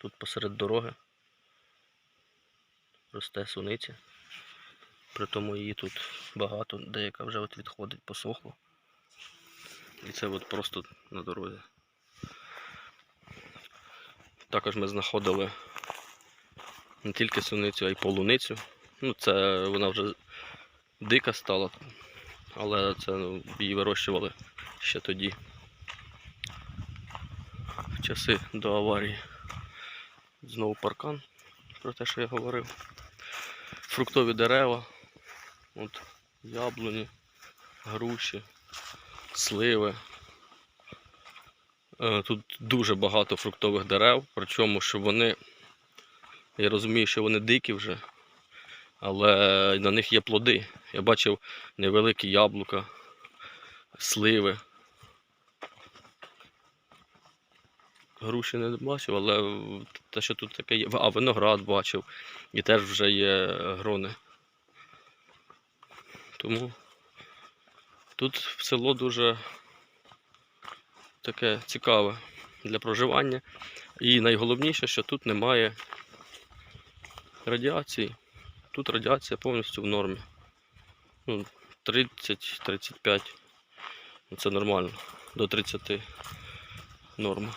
Тут посеред дороги росте суниця. Притому її тут багато, деяка вже от відходить, посохло. І це от просто на дорозі. Також ми знаходили не тільки суницю, а й полуницю. Ну, це вона вже дика стала, але це ну, її вирощували ще тоді. В часи до аварії. Знову паркан, про те, що я говорив. Фруктові дерева, от яблуні, груші, сливи. Е, Тут дуже багато фруктових дерев, причому що вони, я розумію, що вони дикі вже, але на них є плоди. Я бачив невеликі яблука, сливи. Груші не бачив, але те, що тут таке є. А, виноград бачив. І теж вже є грони. Тому тут село дуже таке цікаве для проживання. І найголовніше, що тут немає радіації. Тут радіація повністю в нормі. Ну, 30-35. Ну, Це нормально. До 30 норма.